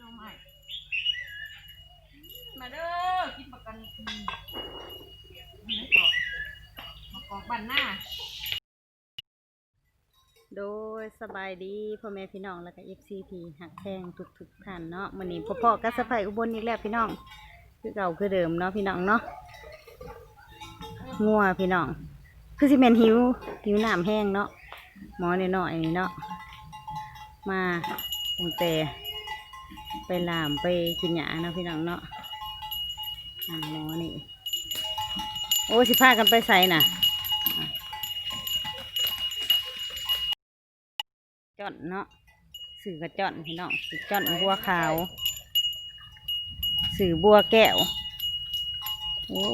น้องใหม่มาเด้อกินประกันไม่ต่อมากอกบ้นหน้า โดยสบายดีพ่อแม่พี่น้องแล้วก็ FCP หักแพงทุกทุกๆท่านเนาะมื้อนี้พ่อๆก็สะพายอุบลอีกแล้วพี่น้อง คือเก่าคือเดิมเนาะพี่น้องเนาะงัวพี่น้อง คือสิแม่นหิวหิวน้ำแห้งเนาะ หมอน้อยๆนี่เนาะมาตั้งแต่ไปลามไปกินหญ้าเนาะพี่น้องเนาะอ่าหมอนี่โอ้สิพากันไปใส่น่ะจอนเนาะสื่อกระจอนพี่น้องจอนบัวขาว สื่อบัวแก้วโอ้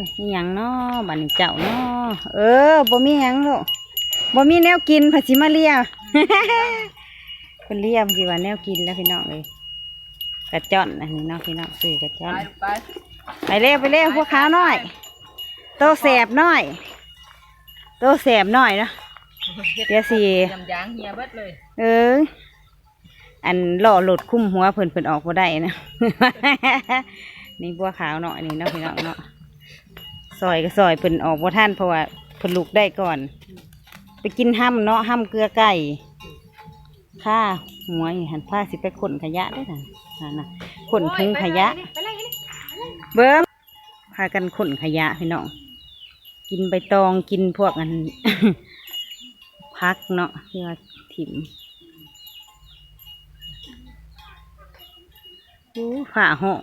ยหยังเนาะบันเจ้าเนาะเออบ่มีหยังหรอก บ่มีแนวกินผัดสิมาเลียเป็นเลียมสิว่าแนวกินแล้วพี่น้องเลยกระจ่อนอันนี้เนาะพี่น้องสื่อกระจ่อนไปลูกไปไปเร็วไปเร็วพวกขาวน้อยโตแสบน้อยโตแสบน้อยเนาะเดี๋ยวสิยำยางเฮียเบิดเลยเอออันหล่อหลุดคุ้มหัวเพิ่นเพิ่นออกบ่ได้นะนี่บัวขาวเนาะนี่เนาะพี่น้องเนาะซอยก็ซอยเพิ่นออกบ่ทันเพราะว่าเพิ่นลุกได้ก่อนไป กินห้ำเนาะห้ำเกลือไก่ข้าหัวนี่หันผ้าสิไปขนขยะได้น่ะนั่นน่ะขนพุงขยะไปเลยเบิ้มพากันขนขยะพี่น้องกินใบตองกินพวกอันพักเนาะที่ว่าถิ่มโอ้ฝ่าห้อง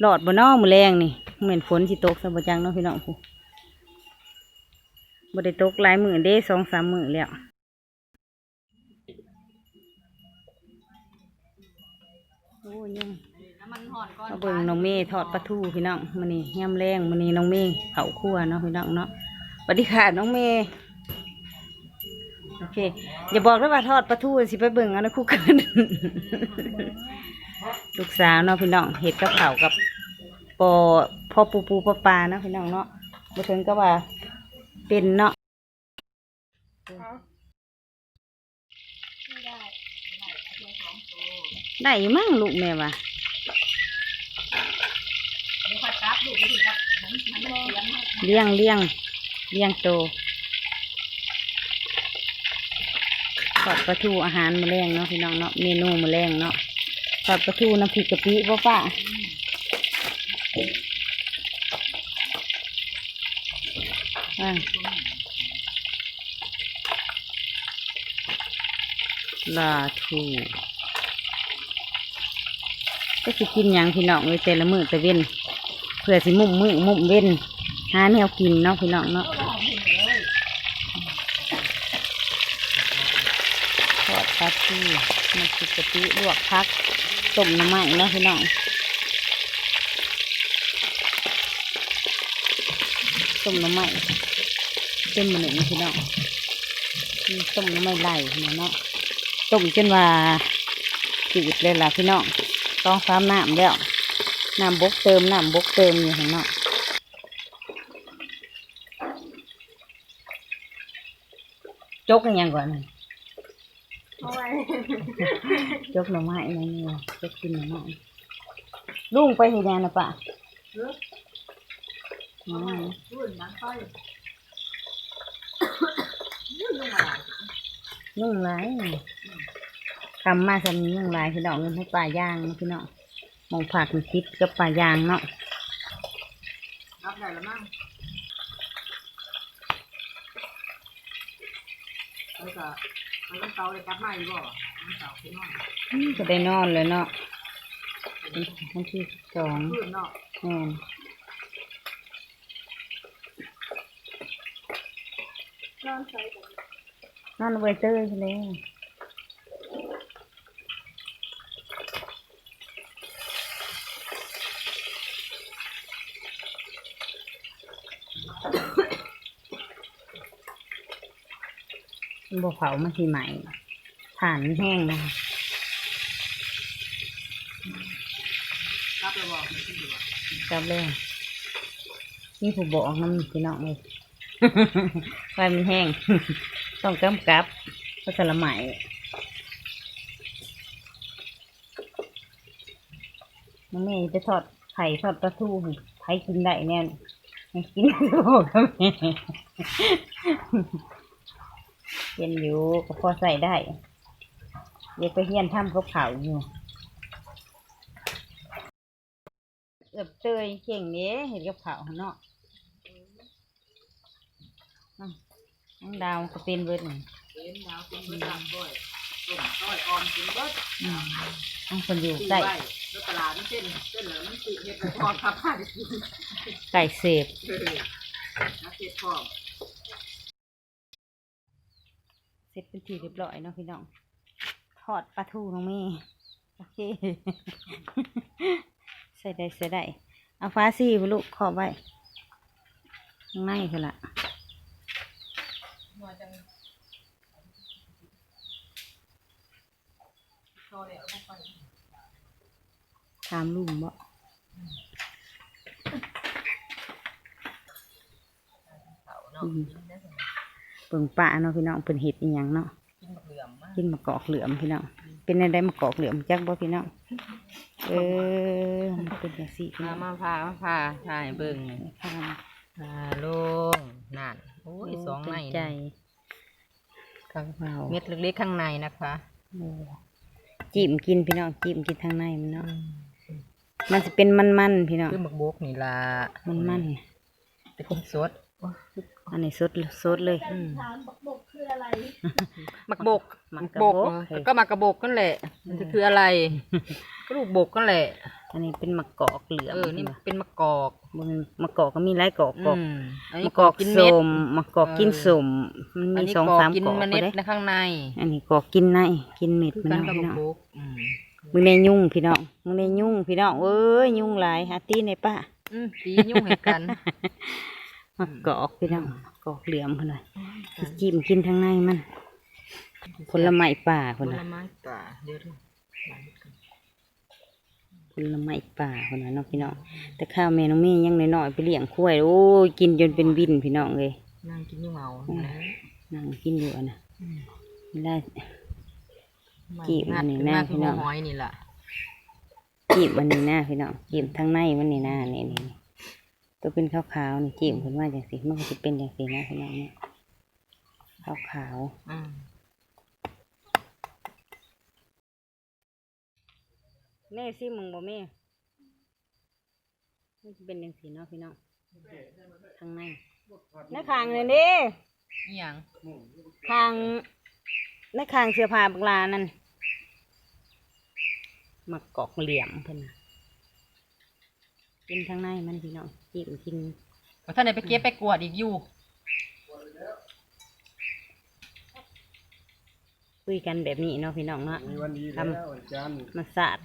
หลอดบนนอมือแรงนี่เหมือนฝนสิตกซะบ่จังเนาะพี่น้อง ผู้บ่ได้ตกหลายมือเด้สองสามมือแล้วโอ้ยังน้ำมันห่อนก่อนมาเบิ่งน้องเมย์ทอดปลาทูพี่น้องมื้อนี้ย่ำแรงมื้อนี้น้องเมย์เผาคั่วเนาะพี่น้องเนาะสวัสดีค่ะน้องเมย์โอเคอย่าบอกนะว่าทอดปลาทูสิไปเบิ่งเอานะคู่กันลูกสาวเนาะพี่น้องเห็ดกับเผาวกับปอพ่อปูปูปลาปลาเนาะพี่น้องเนาะมาถึงก็ว่า เป็นเนาะได้มั่งลูกแม่วะเดี๋ยวค่อยกลับลูกไปถึงกับมันมันเสียงให้เลี้ยงเลี้ยงเลี้ยงโตทอดปลาทูอาหารมะแรงเนาะพี่น้องเนาะเมนูมะแรงเนาะทอดปลาทูน้ำพริกกะปิป้าป้าอ่า ลาทูก็สิกินหยังพี่น้องเลยแต่ละมือแต่เว้นเพื่อสิมุมมือมุมเว้นหาแนวกินเนาะพี่น้องเนาะทอดปลาทูน้ำพริกกะปิลวกพักต้มน้ำมันเนาะพี่น้องต้มน้ำมัน เต็มมันหนึ่งพี่น้องต้มน้ำมันไหลน้องเนาะต้มจนว่าจืดเลยล่ะพี่น้องต้องซ้ำน้ำแล้วน้ำบกเติมน้ำบกเติมอยู่ข้างนอกจกยังก่อนเอาไว้จกหน่อไม้นั่นนี่จกกินหน่อไม้ลุงไปเห็นยังนะปะหน่อไม้รุ่นมันค่อ ยนุ่งหลายคำมาสำนี้นุ่งหลายพี่น้องเงินให้ป่าย่างนะพี่น้องหมองผักมันคิดกับป่ายางเนาะรับได้แล้วมั้งแล้วก็แล้วก็เตาเลยกลับมาอีกบ่มันเตาขึ้นนอนอืมก็ได้นอนเลยเนาะวันที่สองขึ้นเนาะแม่นอนใส่ นนอนไว้เตยไปเลยมันบ่เผามันทีใหม่ผ่านแห้งนะคะกลับเลยนี่ผู้บอกน้ำพี่น้องเลยไฟมันแห้ง ต้องกำกับก็สละไหมน้องเมย์จะทอดไข่ทอดปลาทูให้ใครกินได้แน่ให้กินโลูกกับแม่เป็นอยู่ก็พอใส่ได้เด็กไปเฮียนทำกับข่าวอยู่เกือบเตยเก่งเนี้เห็นกับข่าวเนาะอ้าวน้อง ดาวก็เป็นเบิดนี่เป็นดาวเป็นประจำด้วยต้มต้อยออมกินเบิดอืมต้องคนอยู่ซื้อใกล้ไว้แล้วตลาดมันเส้นเส้นเหลือมันติเฮ็ดไปพอทับผ้าไปกินไก่เสพเออนักเฮ็ดพร้อมเสร็จเป็นทีเรียบร้อยเนาะพี่น้องทอดปลาทูน้องเมย์โอเคใส่ได้ใส่ได้เอาฟ้าซี่ไปลูกขอบไว้ข้างในคือละ นัวจังพอแล้วบ่ไปตามลุ่มบ่เขาเนาะอืมกินได้สมเปิ่งป่าเนาะพี่น้องเป็นเห็ดอีหยังเนาะกินบักเหลือมมากกินมะกอกเหลือมพี่น้องเป็นอะไรมะกอกเหลือมจักบ่พี่น้องเออมันเป็นอย่างสี่พี่น้มาองมาพามาพาถ่ายเบิ่งนี่ข้ามพาลงนั่นโอ้ ยสองเป็นในใจนี่ข้างเผาเม็ดเล็กๆข้างในนะคะโอ้จิ้มกินพี่น้องจิ้มกินทางในมันเนาะมันจะเป็นมันๆพี่น้องคือหมึกบกนี่ล่ะมันมันจะกินสดๆ อันนี้สดสดเลยอืมถามบักบกคืออะไรหมักบกหมักหมักกระบบกกเออก็หมักกระบกนั่นแหละ มันจะคืออะไรก็ลูกบกนั่นแหละ อันนี้เป็นมะกอกเหลือมเออนี่พี่น้องเป็นมะกอกมันมะกอกก็มีหลายกอกกอกอืมอันมะนี้กอกกินสเม็ดมมะกอกกินเออสมมันอันมีนี้สองกอกสามกินกอกเมล็ดเลยนะข้างใน อันนี้กอกกินในกินเม็ดคือมันกันเนาะกับพี่น้องบกอืมมึงในยุ่งพี่น้องมึงในยุ่งพี่น้องเอ้ยยุ่งหลายหาตีในป้าอืมตียุ่งให้กัน มะกอกพี่น้องมะกอกเหลือมคนหน่อยสิจิ้มกินทางในมันผลไม้ป่าผคนลน่ะไม้ป่าเดี๋ยวดูผลไม้ป่าคนน่ะเนาะพี่น้องแต่ข้าวแม่น้องเมี่ยังน้อยๆไปเลี้ยงควายโอ้ยกินจนเป็นวินพี่น้องเลยนั่งกินอยี่เมานะนั่งกินอยู่อะนะอืมไม่ได้ไม่จีบมันนี่งัดนะขึ้พี่น้องมาคืหอยนี่แหละจีบมันนี่นะพี่น้องจีบทางในมันนี่นะนี่นี่นี่ ตัวเป็นขาวๆนี่จีบขึ้นมาอย่างสิมันก็จะเป็นอย่างสินะพี่น้องเนี่ยขาวอืมๆแม่ซิมึงบ่แม่มันจะเป็นอย่างสิเนาะพี่น้องทางในในคางเลยนี่อหย่างคางในคางเสื้อผ้าบักลานั่นมากอกเหลี่ยมเพิ่นน่ะ กินทางในมันพี่น้องจีบกินว่าท่านไหนไปเก็บไปกวาดอีกอยู่ คุยกันแบบนี้เนาะพี่น้องเนาะ มีวันดีแล้วอาจารย์มาสาด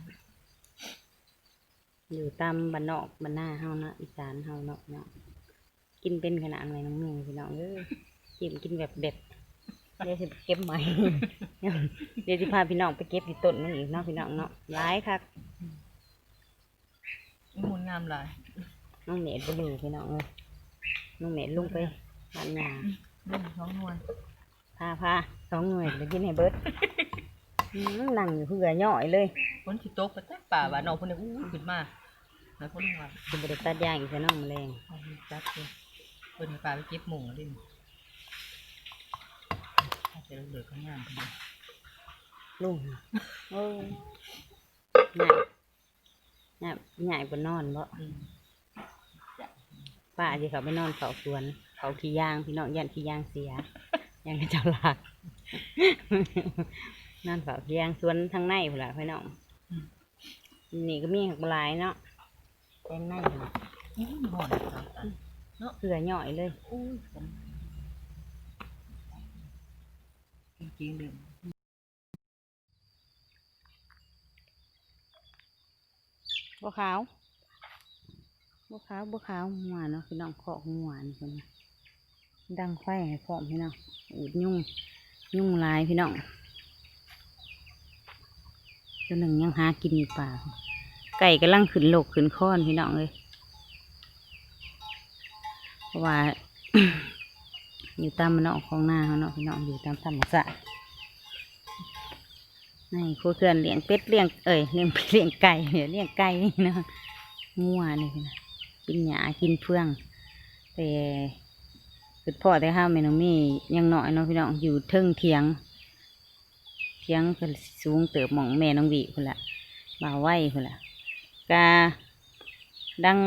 อยู่ตามบ้านนอกบ้านหน้าเฮาเนาะอีสานเฮาเนาะเนาะกินเป็นขนาดอะไรน้องเมียพี่น้องเอ้ยกินกินแบบเด็ดเดี๋ยวสิไปเก็บใหม่ เดี๋ยวสิพาพี่น้องไปเก็บที่ต้นมันอีกเนาะพี่น้องเนาะร้ายคักมูล งามหลายน้องเนตรไปดูพี่น้องเลยน้องเนตรลุงไปบ้านยารุ่นท้องนวลพาพาสองหน่วยไปกินให้เบิดอืมนั่งอยู่เพื่อย่อยเลยคนที่โต๊ะไปแต่ป่าบ้านนอกคนนี้อู้ขึ้นมาแล้วคนนี้ว่าคุณบริตัดย่างอีกใส่น้องแมลงเอาไปจัดเลยคนที่ป่าไปเก็บหมูดิถ้าจะเหลือข้างล่างกันเลยลุงโอ้ย ใหญ่ใหญ่ใหญ่บนนอนบ่อืมป้าจะเขาไปนอนเฝ้าสวน เขาขี้ยางพี่น้องยันขี้ยางเสียยังกระเจ้าหลักนอนเฝ้าขี้ยางสวนทางในพุ่นล่ะพี่น้องนี่ก็มีหักบหลายเนาะแตงในพุ่นล่ะนี่มันบ่อนครับเสือย่อยเลยอู้ยจริงๆเลย บัวขาวบัวขาวบัวขาวหัวเนาะพี่น้องเคาะหัวนี่คนนะดังไฟให้พร้อมพี่น้องอุดยุ่งยุ่งลายพี่น้องตัวหนึ่งยังหากินอยู่ป่าไก่กำลังขึ้นโลกขึ้นค้อนพี่น้องเลยเพราะว่า อยู่ตามมันเนาะของหน้าเขาเนาะพี่น้องอยู่ตามธรรมชาติ นี่ครูเขื่อนเลี้ยงเป็ดเลี้ยงเอ้ยเลี้ยงเป็ดเลี้ยงไก่เดี๋ยวเลี้ยงไก่เนาะงัวนี่นะกินหญ้ากินเฟือง แต่คือพ่อแต่ข้าแม่น้องมียังน้อยเนาะพี่น้องอยู่เทิงเทียง เทียงก็สูงเติบหมองแม่น้องวีคนละบ่าวไหวคนละกาดัง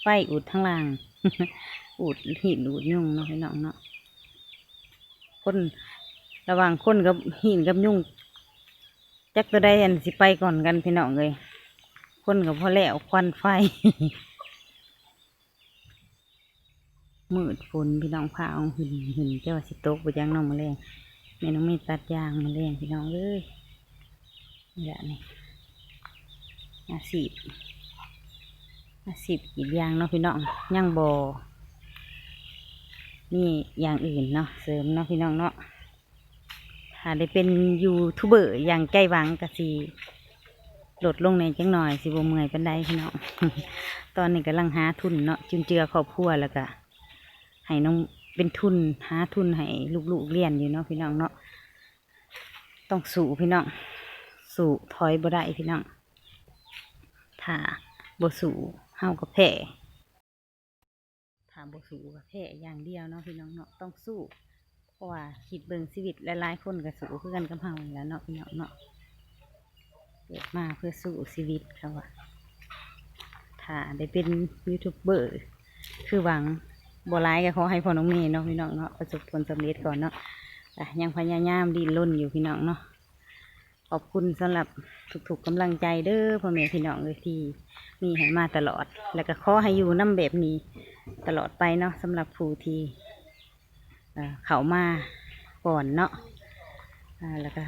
ไฟอุดทั้งล่าง อุดหินอุดยุ่งเนาะพี่น้องเนาะคนระหว่างคนกับหินกับยุ่ง จักตัวใดอันสิไปก่อนกันพี่น้องเลยคนกับพ่อแล้วควันไฟ มืดฝนพี่น้องพาเอาหินหินเจ้าสิโตกไปย่างน้องมาแรงแม่น้องไม่ตัดยางมาแรงพี่น้องเอ้ยนี่แหละนี่อาสิบอาสิบอีกยางเนาะพี่น้องย่างบอนี่อย่างอื่นเนาะเสริมเนาะพี่น้องเนาะ ถ้าได้เป็นยูทูบเบอร์อย่างใจหวังกะสีลดลงในจังหน่อยสิบเมื่อยปันไดพี่น้องตอนนี้กำลังหาทุนเนาะจุนเจือครอบครัวแล้วก็ให้น้องเป็นทุนหาทุนให้ลูกๆเรียนอยู่เนาะพี่น้องเนาะต้องสู้พี่น้องสู้ถอยบ่ได้พี่น้องถ้าบ่สู้เฮาก็แพ้ถ้าบ่สู้ก็แพ้อย่างเดียวเนาะพี่น้องเนาะต้องสู้ เพราะว่าคิดเบิ่งชีวิตหลายๆคนก็สู้คือกันกับเฮาแล้วเนาะพี่น้องเนาะเกิดมาเพื่อสู้ชีวิตเขาว่าถ้าได้เป็นยูทูบเบอร์คือหวังบัวร้ายก็ขอให้พ่อน้องเมย์เนาะพี่น้องเนาะประสบผลสำเร็จก่อนเนาะอะยังพยายามดิ้นรนอยู่พี่น้องเนาะขอบคุณสำหรับทุกๆกำลังใจเด้อพ่อแม่พี่น้องเลยที่มีให้มาตลอด แล้วก็ขอให้อยู่น้ำแบบนี้ตลอดไปเนาะสำหรับผู้ที่ เขามาก่อนเนาะแล้วก็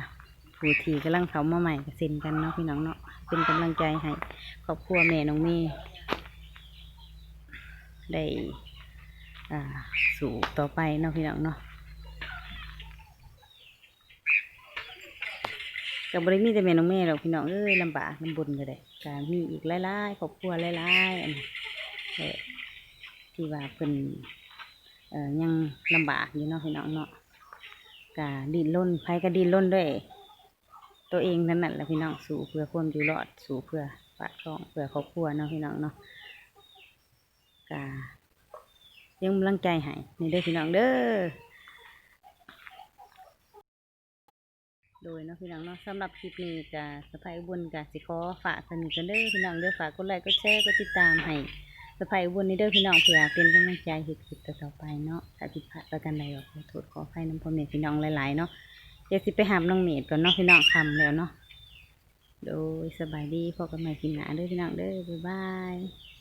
ผู้ที่กำลังเขามาใหม่ก็เซ็นกันเนาะพี่น้องเนาะเป็นกำลังใจให้ครอบครัวแม่น้องเมย์ได้สู่ต่อไปเนาะพี่น้องเนาะกับบริมีแต่แม่น้องแม่หรอกพี่น้องเอ้ยลำบากลำบนก็ได้การมีอีกหลายๆครอบครัวหลายๆอันนี้เอ่อที่ว่าเป็น เอ่อยังลำบากอยู่เนาะพี่น้องเนาะกาดินล้นไผก็ดินล้นด้วย ตัวเองนั่นแหละพี่น้องสู่เพื่อความอยู่รอดสู่เพื่อปากท้องเพื่อครอบครัวเนาะพี่น้องเนาะกายังกำลังใจให้นี่เด้อพี่น้องเด้อโดยเนาะพี่น้องเนาะสำหรับคลิปนี้กับสไปอุบลกับสิขอฝากสนิทกันเด้อพี่น้องเด้อฝากกดไลค์กดแชร์กดติดตามให้ สไปอุบลนี่เด้อพี่น้องเผื่อเป็นกำลังใจเฮ็ดคลิปต่อไปเนาะถ้าผิดพลาดประกันใดก็ขอโทษขออภัยน้ำพ่อเมีพี่น้องหลายๆเนาะเดี๋ยวสิไปหามน้องเมดก่อนเนาะพี่น้องคำแล้วเนาะโดยสบายดีพอกันใหม่กินหนาเด้อพี่น้องเด้อบ๊ายบาย